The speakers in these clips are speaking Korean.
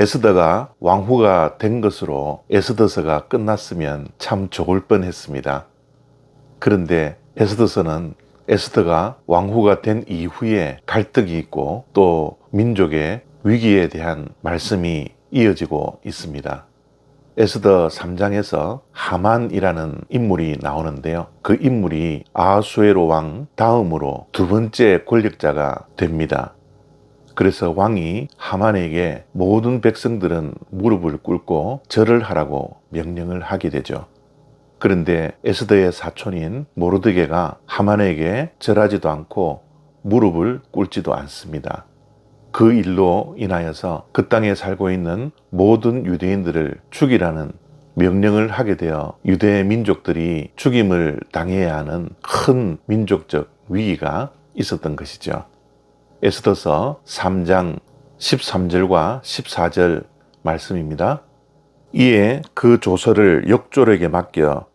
에스더가 왕후가 된 것으로 에스더서가 끝났으면 참 좋을 뻔했습니다. 그런데 에스더서는 에스더가 왕후가 된 이후에 갈등이 있고 또 민족의 위기에 대한 말씀이 이어지고 있습니다. 에스더 3장에서 하만이라는 인물이 나오는데요. 그 인물이 아수에로 왕 다음으로 두 번째 권력자가 됩니다. 그래서 왕이 하만에게 모든 백성들은 무릎을 꿇고 절을 하라고 명령을 하게 되죠. 그런데 에스더의 사촌인 모르드게가 하만에게 절하지도 않고 무릎을 꿇지도 않습니다. 그 일로 인하여서 그 땅에 살고 있는 모든 유대인들을 죽이라는 명령을 하게 되어 유대 민족들이 죽임을 당해야 하는 큰 민족적 위기가 있었던 것이죠. 에스더서 3장 13절과 14절 말씀입니다. 이에 그 조서를 역졸에게 맡겨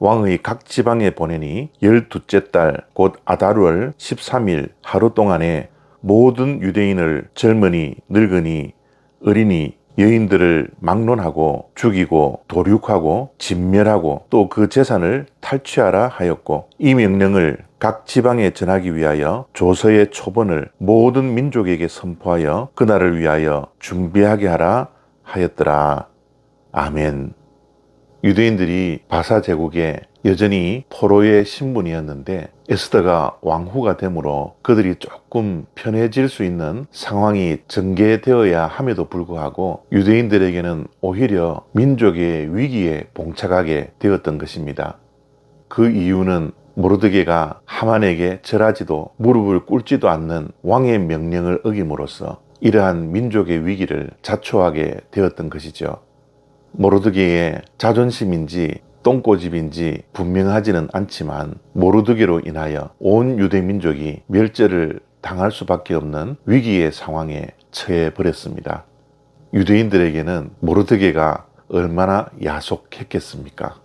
왕의 각 지방에 보내니 열두째 달 곧 아다르월 13일 하루 동안에 모든 유대인을 젊은이, 늙은이, 어린이, 여인들을 막론하고 죽이고 도륙하고 진멸하고 또 그 재산을 탈취하라 하였고 이 명령을 각 지방에 전하기 위하여 조서의 초본을 모든 민족에게 선포하여 그날을 위하여 준비하게 하라 하였더라. 아멘. 유대인들이 바사 제국에 여전히 포로의 신분이었는데 에스더가 왕후가 되므로 그들이 조금 편해질 수 있는 상황이 전개되어야 함에도 불구하고 유대인들에게는 오히려 민족의 위기에 봉착하게 되었던 것입니다. 그 이유는 모르드게가 하만에게 절하지도 무릎을 꿇지도 않는 왕의 명령을 어김으로써 이러한 민족의 위기를 자초하게 되었던 것이죠. 모르드게의 자존심인지 똥꼬집인지 분명하지는 않지만 모르드게로 인하여 온 유대 민족이 멸절을 당할 수밖에 없는 위기의 상황에 처해 버렸습니다. 유대인들에게는 모르드게가 얼마나 야속했겠습니까?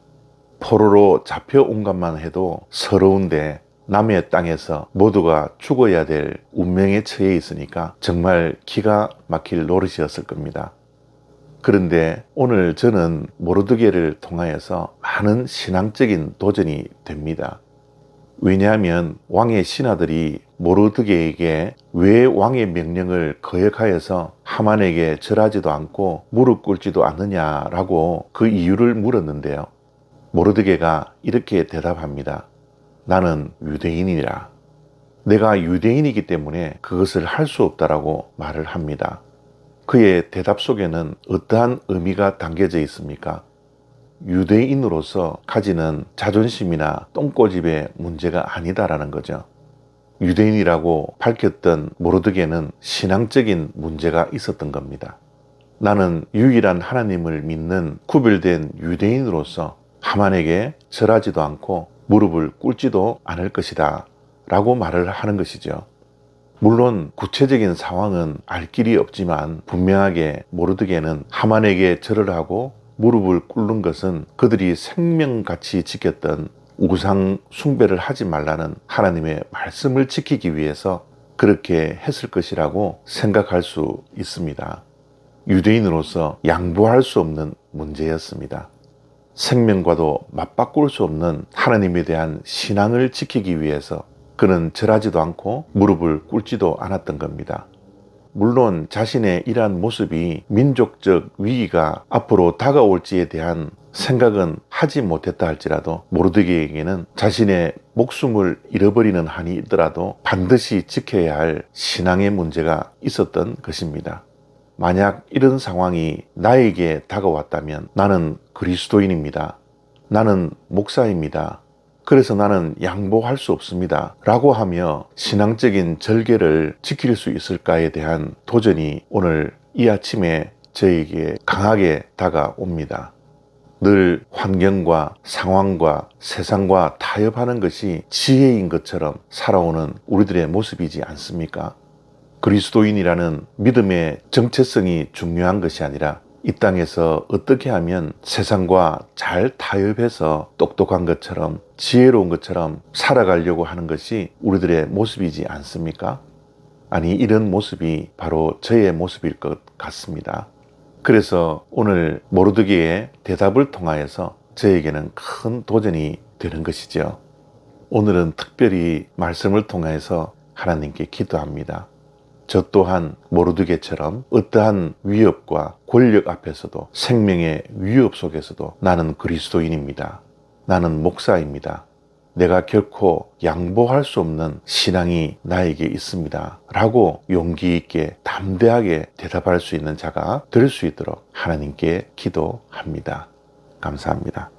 포로로 잡혀온 것만 해도 서러운데 남의 땅에서 모두가 죽어야 될 운명에 처해 있으니까 정말 기가 막힐 노릇이었을 겁니다. 그런데 오늘 저는 모르드게를 통하여서 많은 신앙적인 도전이 됩니다. 왜냐하면 왕의 신하들이 모르드게에게 왜 왕의 명령을 거역하여서 하만에게 절하지도 않고 무릎 꿇지도 않느냐라고 그 이유를 물었는데요. 모르드게가 이렇게 대답합니다. 나는 유대인이라. 내가 유대인이기 때문에 그것을 할 수 없다라고 말을 합니다. 그의 대답 속에는 어떠한 의미가 담겨져 있습니까? 유대인으로서 가지는 자존심이나 똥꼬집의 문제가 아니다라는 거죠. 유대인이라고 밝혔던 모르드게는 신앙적인 문제가 있었던 겁니다. 나는 유일한 하나님을 믿는 구별된 유대인으로서 하만에게 절하지도 않고 무릎을 꿇지도 않을 것이다 라고 말을 하는 것이죠. 물론 구체적인 상황은 알 길이 없지만 분명하게 모르드게는 하만에게 절을 하고 무릎을 꿇는 것은 그들이 생명같이 지켰던 우상 숭배를 하지 말라는 하나님의 말씀을 지키기 위해서 그렇게 했을 것이라고 생각할 수 있습니다. 유대인으로서 양보할 수 없는 문제였습니다. 생명과도 맞바꿀 수 없는 하나님에 대한 신앙을 지키기 위해서 그는 절하지도 않고 무릎을 꿇지도 않았던 겁니다. 물론 자신의 이러한 모습이 민족적 위기가 앞으로 다가올지에 대한 생각은 하지 못했다 할지라도 모르드게에게는 자신의 목숨을 잃어버리는 한이 있더라도 반드시 지켜야 할 신앙의 문제가 있었던 것입니다. 만약 이런 상황이 나에게 다가왔다면 나는 그리스도인입니다. 나는 목사입니다. 그래서 나는 양보할 수 없습니다. 라고 하며 신앙적인 절개를 지킬 수 있을까에 대한 도전이 오늘 이 아침에 저에게 강하게 다가옵니다. 늘 환경과 상황과 세상과 타협하는 것이 지혜인 것처럼 살아오는 우리들의 모습이지 않습니까? 그리스도인이라는 믿음의 정체성이 중요한 것이 아니라 이 땅에서 어떻게 하면 세상과 잘 타협해서 똑똑한 것처럼 지혜로운 것처럼 살아가려고 하는 것이 우리들의 모습이지 않습니까? 아니, 이런 모습이 바로 저의 모습일 것 같습니다. 그래서 오늘 모르드게의 대답을 통하여서 저에게는 큰 도전이 되는 것이죠. 오늘은 특별히 말씀을 통해서 하나님께 기도합니다. 저 또한 모르드게처럼 어떠한 위협과 권력 앞에서도 생명의 위협 속에서도 나는 그리스도인입니다. 나는 목사입니다. 내가 결코 양보할 수 없는 신앙이 나에게 있습니다. 라고 용기 있게 담대하게 대답할 수 있는 자가 될 수 있도록 하나님께 기도합니다. 감사합니다.